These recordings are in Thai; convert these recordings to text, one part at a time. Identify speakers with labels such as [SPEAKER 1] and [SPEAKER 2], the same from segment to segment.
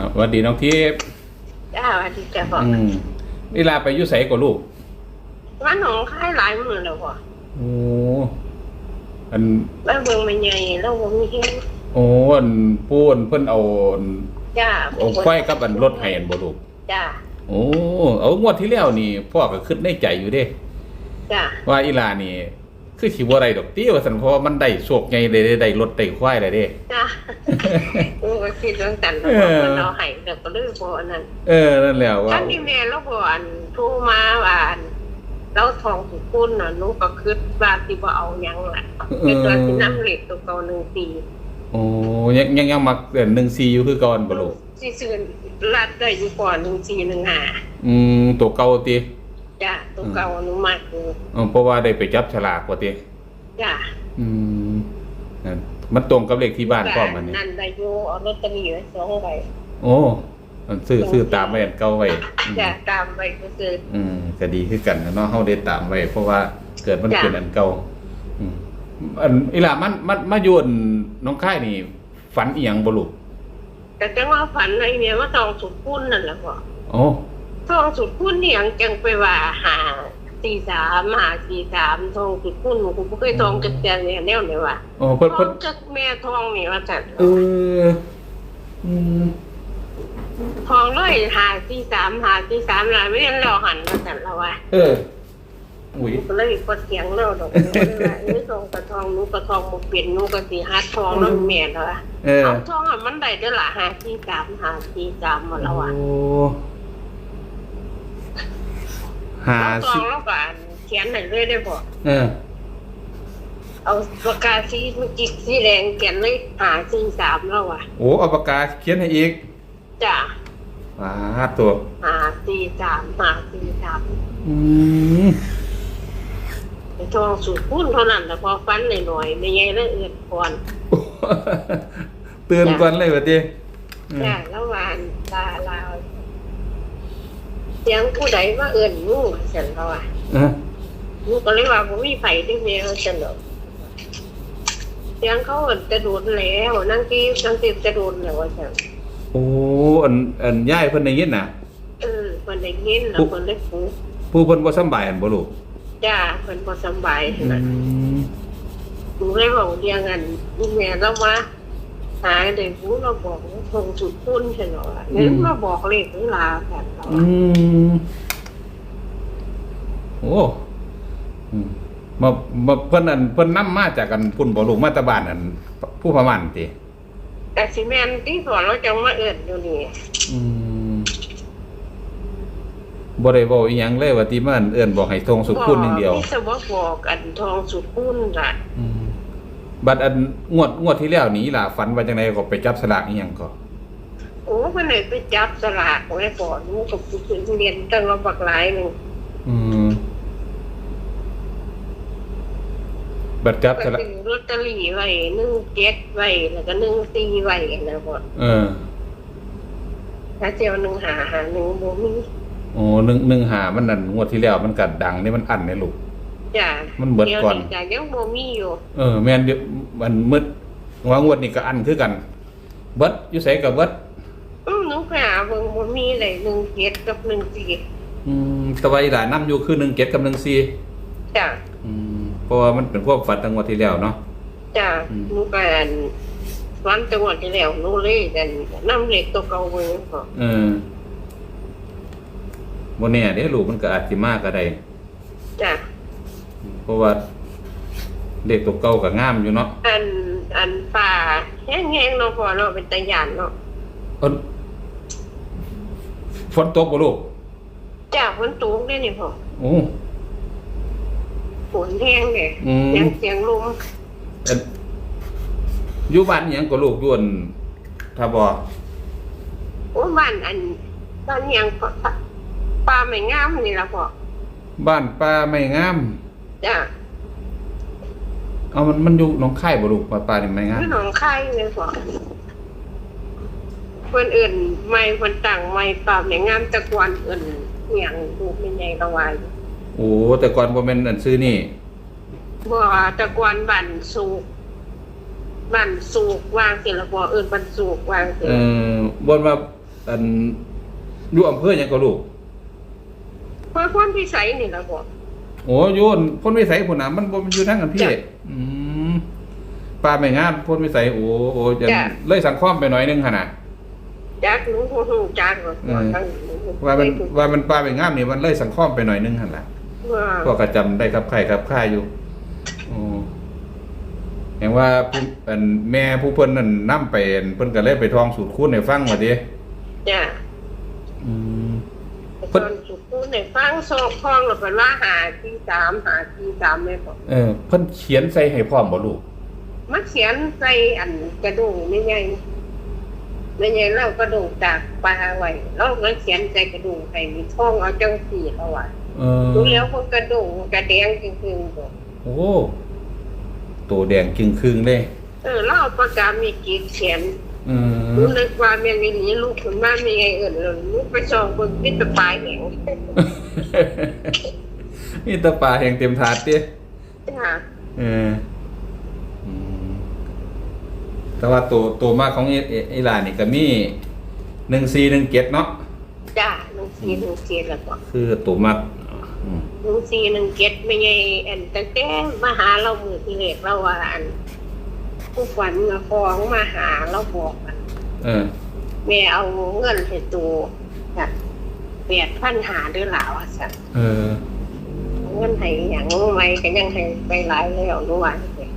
[SPEAKER 1] ครับสวัสดีน้องทิพย์
[SPEAKER 2] จ้าสวัสดีจ้าพ่อ
[SPEAKER 1] อืมเวลาไปอยุไสกับลูก
[SPEAKER 2] ร้านหนองคายหลายมือแล้วพ่อ
[SPEAKER 1] โอ้อัน
[SPEAKER 2] แล้วเบิ่งมันใหญ่แล้วบ่มีเฮ็ด
[SPEAKER 1] โอ้อันปูนเพิ่นเอาอัน
[SPEAKER 2] จ้า
[SPEAKER 1] เอาไฟกับอันรถให้อันบ่ลูก
[SPEAKER 2] จ้า
[SPEAKER 1] โอ้ เอางวดที่แล้วนี่พ่อก็คิดในใจอยู่เด้
[SPEAKER 2] จ้า
[SPEAKER 1] ว่าอีหลานี่ คือสิบ่ได้ดอกติว่าซั่นเพราะว่ามันได้โชคใหญ่ได้ได้ได้รถได้ควายได้เด้
[SPEAKER 2] จ้าโอ้ก็คิดเรื่องกันแล้ว
[SPEAKER 1] เออ
[SPEAKER 2] เพิ่นเอาให้แล้วก็เลยบ่อันนั้น
[SPEAKER 1] เออนั่นแหละว่า
[SPEAKER 2] ท่านที่แม่แล้วบ่อันโทรมาว่าอันเราทองสุกุลน่ะหนูก็คิดว่าสิบ่เอาหยังล่ะเป็นตัวที่นำเลขตัวเก่า1ปี
[SPEAKER 1] โอ้ยังยังยังมักเดือน14อยู่คือก่อนบ่ลูก
[SPEAKER 2] สิซื้อรัดได้อยู่ก่อน1415
[SPEAKER 1] อืมตัวเก่าติ
[SPEAKER 2] จ้าตัวเก่าหนูมักอยู่
[SPEAKER 1] เออเพราะว่าได้ไปจับฉลากว่าติ
[SPEAKER 2] จ้า
[SPEAKER 1] อืมนั่นมันตรงกับเลขที่บ้านพร้อมมันนี่
[SPEAKER 2] นั่นได้อยู่เอาลอตเตอรี่ไว้สองใบ
[SPEAKER 1] โอ้มันซื้อซื้อตามไว้อันเก่าไว้อืม
[SPEAKER 2] จะตามไปก็คือ
[SPEAKER 1] อืมก็ดีคือกันนะเนาะเฮาได้ตามไว้เพราะว่าเกิดมัน
[SPEAKER 2] จ้ะ
[SPEAKER 1] เป็นอันเก่าอืมอันอีหล่ามันมันมาอยู่อันน้องค่ายนี่ ฝันอีหยังบ่ลูก
[SPEAKER 2] แต่จังว่าฝันอะไรเนี่ยว่าทองสุดพุ่นนั่นแหละพ่อ
[SPEAKER 1] โอ้
[SPEAKER 2] ทองสุดพุ่นเนี่ยยังจังไปว่าหาสี่สามหาสี่สามทองสุดพุ่นหนูก็บ่เคยทองจักแจงเนี่ยแนวเนี่ยว่า
[SPEAKER 1] โอ้เพิ่น
[SPEAKER 2] ทอ
[SPEAKER 1] เพิ่น
[SPEAKER 2] งจักแม่ทองนี่ว่าจัด
[SPEAKER 1] เอออืม
[SPEAKER 2] ทองเลยหาสี่สามหาสี่สามน่ะไม่งั้นเราหันมาจัดแล้วว่า
[SPEAKER 1] เอออุ้ย
[SPEAKER 2] ก็เลยกดเสียงเราดอกเลยว่าเอ้ยทองกระทองหนูกระทองบ่เปลี่ยนหนูก็สิหาทองแล้วแม่แล้วว่า
[SPEAKER 1] เออ
[SPEAKER 2] เอาทองอะมันได้เด้อล่ะหาสี่สามหาสี่สามหมดแล้วอะ
[SPEAKER 1] โอ้ หา
[SPEAKER 2] เอาทอ
[SPEAKER 1] สิ
[SPEAKER 2] งแล้วก็อ่านเขียนให้เลยได้บ่
[SPEAKER 1] เออ
[SPEAKER 2] เอาปากกาสีมันจิกสีแดงเขียนเลยหาสี่สามแล้วอะ
[SPEAKER 1] โอ้เอาปากกาเขียนให้อีก
[SPEAKER 2] จ้ะ
[SPEAKER 1] อ่าตัว
[SPEAKER 2] หาสี่สามหาสี่สาม
[SPEAKER 1] อืม
[SPEAKER 2] ไอ้ทองสูตรพุ่นเท่านั้นแต่พอฟันหน่อยๆไม่ใหญ่แล้วเอือดก่อน
[SPEAKER 1] เตือนก่อนเลยว่าติอืม
[SPEAKER 2] จ้ะแล้ววานตาลาว เสียงผู้ใดมาเอื่นงูเสร็จแล้วอะ
[SPEAKER 1] เออ
[SPEAKER 2] งูก็เลยว่าผมมีไผ่ที่เมียเสร็จแล้วเสียงเขาเอิ้นจะโดดแล้วนั่งที่นั่งที่จะโดดแล้วว่าจัง
[SPEAKER 1] โอ้อันอันย่ายเพิ่นได้ยินน่ะ
[SPEAKER 2] เออคนได้ยินแล้วคนได้ฟู
[SPEAKER 1] ผู้เพิ่นบ่สำบายอันบ่ลูก
[SPEAKER 2] จ้าคนพอสำบาย
[SPEAKER 1] อื
[SPEAKER 2] นะ
[SPEAKER 1] ม
[SPEAKER 2] หนูเลยบอกเรียงกันนี่แม่แล้วมา หาเด็กผู้เราบอกว่าคงสุดพุ่นใช่หรอเนี่ยมาบอกเลขเวลาแบบเรา
[SPEAKER 1] อืมโอ้อืมมามาเพิ่นอันเพิ่นนํมาจากกันพุ่นบ่ลูกมาแตะบ้านอัน ผู้พม่านติ
[SPEAKER 2] แต่ซีเมนที่สอนเราจะมาเอิดอยู่นี่
[SPEAKER 1] อืมบ่ได้เว้าอีหยังเลยว่าติมันเอิ้นบอกให้ทรงสุขุนอย่างเดียว
[SPEAKER 2] ที่สบอกบอกอันทองสุดพุ่นจ้ะ
[SPEAKER 1] อืม บัดอันงวดงวดที่แล้วนี่ล่ะฝันว่าจังไดก็ไปจับสลากอีหยังก็
[SPEAKER 2] โอ้มันเลยไปจับสลากไว้ก่อนนูกับผู้เรียนตั้งเราบักหลายหนึ่ง
[SPEAKER 1] อืมบัดจับ
[SPEAKER 2] ก็
[SPEAKER 1] สลาก
[SPEAKER 2] ซื้อลอตเตอรี่ไว้หนึ่งเจ็ดไว้แล้วก็หนึ่งสี่ไว้นะพ่อ
[SPEAKER 1] เออ
[SPEAKER 2] ถ้าเจียวหนึ่งหาหาหนึ่งบ่มี
[SPEAKER 1] โอ้หนึ่งหนึ่งหามันนั่นงวดที่แล้วมันกัดดังนี่มันอันเนี่ยลูก
[SPEAKER 2] จ้ะ
[SPEAKER 1] มันเบิดก่อน
[SPEAKER 2] ดี๋ยวจ้ะยังบ่มีอยู่
[SPEAKER 1] เออแม่นเดี๋ยวมันมืดว่างวดนี้ก็อันคือกัน เบิดอยู่ไสกับเบิด
[SPEAKER 2] อืมหนูไปหาเบิ่งบ่มีเลยหนึ่งเจ็ดกับหนึ่งสี่
[SPEAKER 1] อืมแตะไว้หลายน้ำอยู่คือ1 7กับ1 4
[SPEAKER 2] จ้ะ
[SPEAKER 1] อืมเพราะว่ามันเป็นความฝันตั้งงวดที่แล้วเนาะ
[SPEAKER 2] จ้ะ
[SPEAKER 1] อืม
[SPEAKER 2] หนูไปอันวันจังหวัดที่แล้วหนูเลยกันน้ำเหล็กตัวเก่าเบิ่งพอ
[SPEAKER 1] เออบ่แน่เด้ลูกมันก็อาจสิมาก็ได้
[SPEAKER 2] จ้ะ
[SPEAKER 1] เพราะว่าเด็กตัวเก่าก็งามอยู่เนาะ
[SPEAKER 2] อันอันป่าแห้งๆเนาะพอเนาะเป็นตะยานเนาะ
[SPEAKER 1] เอิ้นฝนตกบ่ลูก
[SPEAKER 2] จ้ะฝนตกได้นี่พอ
[SPEAKER 1] โอ้
[SPEAKER 2] ฝนแห้งเลย
[SPEAKER 1] อืม
[SPEAKER 2] เสียงเสียงลม
[SPEAKER 1] เอิ้นอยู่บ้านอิหยังก็ลูกอยวนถ้าบ่
[SPEAKER 2] โอ้บ้านอันบ้านหยังปะป่าไม่งามนี่ล่ะพอ
[SPEAKER 1] บ้านป้าไม่งาม
[SPEAKER 2] จ้ะ
[SPEAKER 1] เอามันมันอยู่หนองคายบ่ลูกป้าป้านี่ไม่งาม
[SPEAKER 2] คือหนองคายเลยพอเพิ่นอื่นไม่เพิ่นตั้งไม่ป่าไม่งามแตะกวนเอื่นเหียงดูเป็นใหญ่ละวาย
[SPEAKER 1] โอ้แต่ก่อนบ่แม่นอันซื้อนี่
[SPEAKER 2] บ่แตะกวนบ้านสูกบ้านสูกวางสิละบ่เอื่นบ้านสูกวางสิ
[SPEAKER 1] เออบ่ว่าอันอยู่อำเภอหยังก็ลูก
[SPEAKER 2] เพราะคนพิสัยนี่ละบ อก
[SPEAKER 1] โอ้โยนพ้นวิสัยพุ่นน่ะมันบ่มันอยู่ทางกันพี่
[SPEAKER 2] จ้ะ
[SPEAKER 1] อืมป้าไม่งานพ้นวิสัยโอ้โอ้จะ
[SPEAKER 2] จ้ะ
[SPEAKER 1] เลยสังคมไปหน่อยนึงหั่นน่ะ
[SPEAKER 2] จักหนูหูจักก็
[SPEAKER 1] เออ
[SPEAKER 2] ทั้ง
[SPEAKER 1] ว่ามันว่ามันป้าไม่งามนี่มันเลยสังคมไปหน่อยนึงหั่นล่ะ
[SPEAKER 2] ว่า
[SPEAKER 1] ก็กระจำได้ครับใครครับค่าอยู่โอ้เห็นว่าผู้อันแม่ผู้เพิ่นนั่นนำไปอั่นเพิ่นก็เลยไปทองสูตรคูณให้ฟังว่าติ
[SPEAKER 2] จ้ะ
[SPEAKER 1] อืม
[SPEAKER 2] ตอนสุด ในฟังโซคล้องแล้วเป็นว่าหาที่สามหาที่สามไม่บอก
[SPEAKER 1] เออเพิ่นเขียนใส่ให้พร้อมบ่ลูก
[SPEAKER 2] มาเขียนใส่อันกระดูกไม่ไงไม่ไงเรากระดูกจากปลาไว้เราก็เขียนใส่กระดูกใส่มีท่องเอาจังสีเอาไว้
[SPEAKER 1] เออ
[SPEAKER 2] ดูแล้วพวกกระดูกกระแดงจริงๆบอก
[SPEAKER 1] โอ้ตัวแดงจึงครึ่งเลย
[SPEAKER 2] เออเราเอาประกาศมีกีดเขียน
[SPEAKER 1] เอ
[SPEAKER 2] รู้
[SPEAKER 1] อ
[SPEAKER 2] นึกว่าแม่นี่นี้ลูกขึ้นมามีไงเอื่นเลยลูกไปส่องบนพิษปลายแหง
[SPEAKER 1] นี่ตาปลาแห่งเต็มถาดติ
[SPEAKER 2] จ้า
[SPEAKER 1] เอออืมแต่ว่าตัวตัวมากของอีอีอีหลานนี่ก็มี1417เนาะ
[SPEAKER 2] จ้าหนึ่งสี่หนึ่งเจ็ดแล้วก็
[SPEAKER 1] คือตัวมากอืม
[SPEAKER 2] หนึ่งสี่หนึ่งเจ็ดไม่ไงอันตั้งแต่มาหาเรามือที่เล็กเราว่าอัน ผู้ฝันมาฟ้องมาหาเราบอกอัน
[SPEAKER 1] เออ
[SPEAKER 2] แม่เอาเงินให้ตัวจ้ะแปดพันหาด้วยหลาวสัตว์
[SPEAKER 1] เออ
[SPEAKER 2] เงินให้อย่างไม่ก็ยังให้ไปหลายแล้วด้วย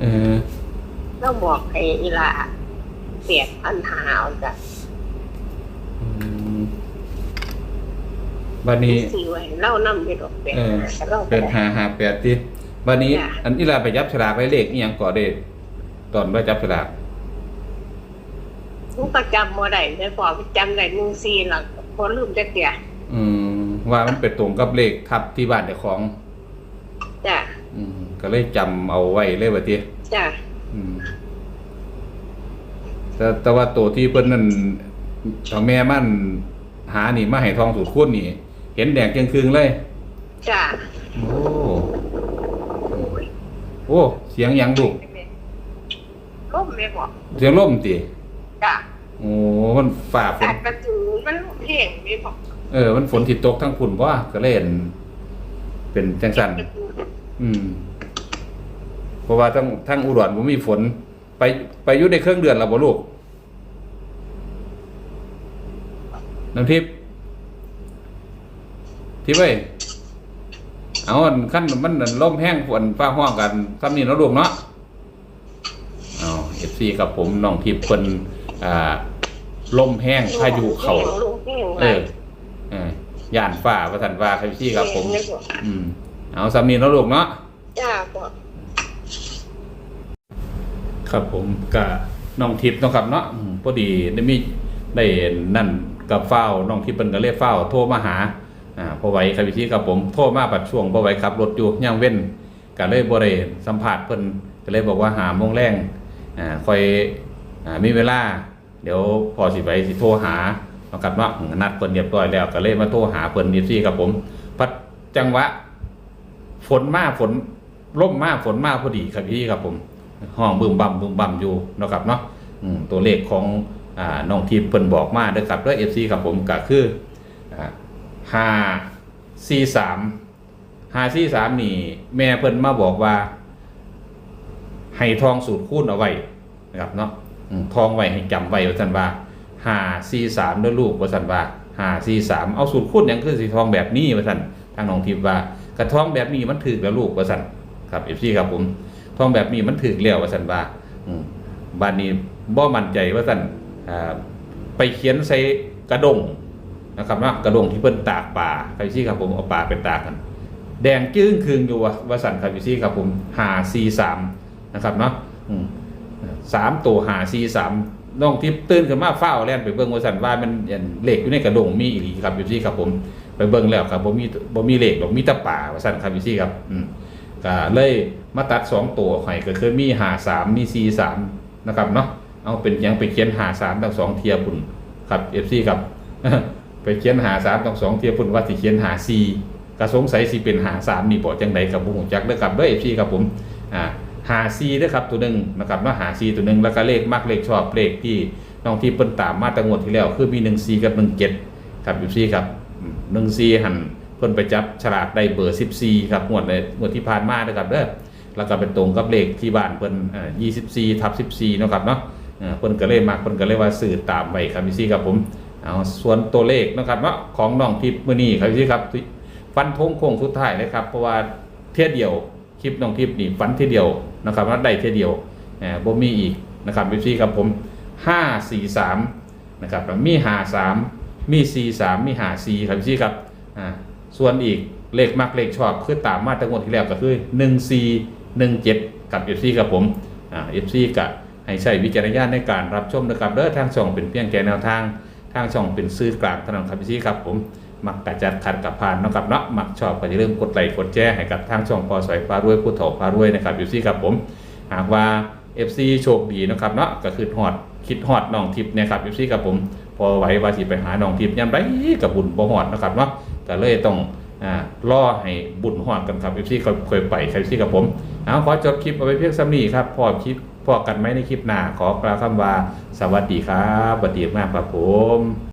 [SPEAKER 1] เออ
[SPEAKER 2] เราบอกให้อีหลาแปดพันหาเอาจ้ะ
[SPEAKER 1] อืมบัดนี้
[SPEAKER 2] สี่ไว้เล่านำไปดอกแปด
[SPEAKER 1] เออ
[SPEAKER 2] หาแต่เรา
[SPEAKER 1] เป็นหาหาแปดติบัดนี้
[SPEAKER 2] จ้ะ
[SPEAKER 1] อันอีหลาไปยับฉลากไว้เลขอีหยังก่อเด้ ตอนว่าจับฉลาก
[SPEAKER 2] ลูกก็จำบ่ได้ไม่พอจำได้หนึ่งสี่หลักพอลืมจะเตีย
[SPEAKER 1] อืม ว่ามันไปตรงกับเลขทับที่บ้านเจ้าของ
[SPEAKER 2] จ้ะ
[SPEAKER 1] อืม ก็เลยจำเอาไว้เลยว่าติ
[SPEAKER 2] จ้ะ
[SPEAKER 1] อืม แต่แต่ว่าตัวที่เพิ่นนั่นเอาแม่มันหานี่มาให้ทองสูตรคูณนี่ เห็นแดงเกงคืงเลย
[SPEAKER 2] จ้ะ
[SPEAKER 1] โอ้ โอ้ เสียงหยังดุ
[SPEAKER 2] ล่ มไม่บอก
[SPEAKER 1] เสียงล่มติ
[SPEAKER 2] จ้ะ
[SPEAKER 1] โอ้มันฝ่าฝ
[SPEAKER 2] แต่
[SPEAKER 1] น
[SPEAKER 2] กระจูมันล่มแห้งไม่บอก
[SPEAKER 1] เออ มันฝนที่ตกทั้งฝุ่นว่าก็เล่น เป็นจังสัน
[SPEAKER 2] กระจู
[SPEAKER 1] อืม เพราะว่าทั้งทั้งอุดรบ่มีฝน ไปไปอยู่ในเครื่องเดือนแล้วบ่ลูกน้ำทิพย์ทิพย์เว้ยเอาอันขั้นมันนั่นลมแห้งฝนฟ้าห้องกันซ้ำนี่เนาะลูกเนาะ เอาเอฟซีกับผมน้องทิพย์เพิ่นอ่าลมแห้งพายุเข้า
[SPEAKER 2] ลมแห้ง
[SPEAKER 1] เออเออย่านฟ้าประสันฟ้าครับพี่ครับผม
[SPEAKER 2] แห้งเลยบอก
[SPEAKER 1] อืม เอาสำนีเนาะลูกเนาะ
[SPEAKER 2] จ้ะบอก
[SPEAKER 1] ครับผมกับน้องทิพย์เนาะครับเนาะอืมพอดีได้มีได้นั่นกับเฝ้าวน้องทิพย์เป็นก็เลยเฝ้าวโทรมาหาอ่าพอไหวครับพี่ครับผมโทรมาปัดช่วงพอไหวขับรถอยู่ย่างเว้นก็เลยบ่ได้สัมผัสเพิ่นก็เลยบอกว่าหาโมงแรง อ่าคอยอ่ามีเวลา เดี๋ยวพอสิไปสิโทรหาเนาะครับเนาะนัดเพิ่นเรียบร้อยแล้วก็เลยมาโทรหาเพิ่นนี่ซี่ครับผมพัดจังหวะฝนมาฝนร่มมาฝนมากพอดีครับพี่ครับผมห้องบึมบั่มบึมบั่มอยู่เนาะครับเนาะอืมตัวเลขของอ่าน้องทีมเพิ่นบอกมาเด้อครับด้วยเอฟซีครับผมก็คือห้าสี่สามห้าสี่สามนี่ แม่เพิ่นมาบอกว่า ให้ทองสูตรคูณเอาไว้นะครับเนาะอืมทองไว้ให้จำไว้ว่าสันว่าห้าสี่สามด้วยลูกว่าสันว่าห้าสี่สามเอาสูตรคูณหยังคือสีทองแบบนี้ว่าสันทางน้องทิพย์ว่ากระทองแบบนี้มันถือแล้วลูกว่าสันครับเอฟซีครับผมทองแบบนี้มันถึกแล้วว่าสันว่าอืมบานนี้บ่มั่นใจว่าสันอ่าไปเขียนใส่กระดงนะครับเนาะกระดงที่เพิ่นตากป่าใครซี่ครับผมเอาป่าไปตากกัน แดงจึ้งคืงอยู่ว่าว่าสันครับพี่ซี่ครับผมหาซีสาม นะครับเนาะสามตัวหาซีสามน้องทิพย์ตื่นขึ้นมาเฝ้าแล่นไปเบิ่งว่าสันว่ามันเหล็กอยู่ในกระดงมีอีหลีครับพี่ซี่ครับผมไปเบิ่งแล้วครับบ่มีบ่มีเหล็กหรอกมีต่ป่าว่าสันครับพี่ซี่ครับอืก็เลยมาตัดสองตัวให้ก็คือมีหาสามมีซีสามนะครับเนาะเอาเป็นยังไปเขียนหาสามทั้งสองเทียพุ่นครับเอฟซีครับไปเขียนหาสามทั้งสองเทียพุ่นว่าสิเขียนหาซีก็สงสัยสิเป็นหาสามนี่บอกจังใดกับบุหงจักเด้อครับเด้อเอฟซีครับผมอ่า หาซีด้อครับตัวหนึ่งนะครับเนาหาซีตัวหนึ่งแล้วก็เลขมักเลขชอบเลขที่น้องที่เปิ้นตามมาแตั้งวดที่แล้ว คือมี1 4กับ1 7ครับอยู่ซีครับ1 4หันเพิ่นไปจับฉลากได้เบอร์14ครับงวดในงวดที่ผ่านมานะครับเด้อแล้วก็เป็นตรงกับเลขที่บ้านเพิ่นเอ่อ24ทับ14เนะครับเนาะเอ่อเพิ่นก็เลยมักเพิ่นก็เลยว่าสื่อตามไว้ครับอยู่ซีครับผมเอาส่วนตัวเลขนะครับเนาะของน้องทิพย์มือนี้ครับอยู่ซีครับฟันธงโค้งสุดท้ายเลยครับเพราะว่าเทียเดียวคลิปน้องทิพย์นี่ฟันเทียเดียว นะครับว่าได้เท่เดียวแหมบ่มีอีกนะครับพี่ซี่ครับผมห้าสี่สามนะครับมีหาสามมีสี่สามมีหาสี่ครับพี่ซี่ครับอ่าส่วนอีกเลขมักเลขชอบคือตามมาตั้งวดที่แล้วก็คือหนึ่งสี่หนึ่งเจ็ดกับเอฟซีครับผมอ่าเอฟซีกับให้ใช้วิจารณญาณในการรับชมนะครับเด้อทางช่องเป็นเพียงแค่แนวทาง ทางช่องเป็นซื้อกลางเท่านั้นครับพี่ครับผม มักกะจัดขัดกับผ่านนะครับเนาะมักชอบก็อย่าลืมกดไลค์กดแชร์ให้กับทางช่องพอสอยฟ้ารวยผู้ถกฟ้ารวยนะครับอยู่ซี่ครับผม หากว่า FC โชคดีนะครับเนาะก็คือฮอดคิดฮอดน้องทิพย์เนะครับอยู่ซี่ครับผม พอไหวว่าสิไปหาน้องทิพย์ยามใดกับบุญบ่ฮอดนะครับเนาะก็เลยต้องอ่ารอให้บุญฮอดกันครับ FC ก็ค่อยไปครับ FC กับผมเอาขอจบคลิปเอาไว้เพียงซ้ำนี้ครับพอคลิปพอกันไหมในคลิปหน้าขอกล่าวคำว่าสวัสดีครับสวัสดีมากครับผม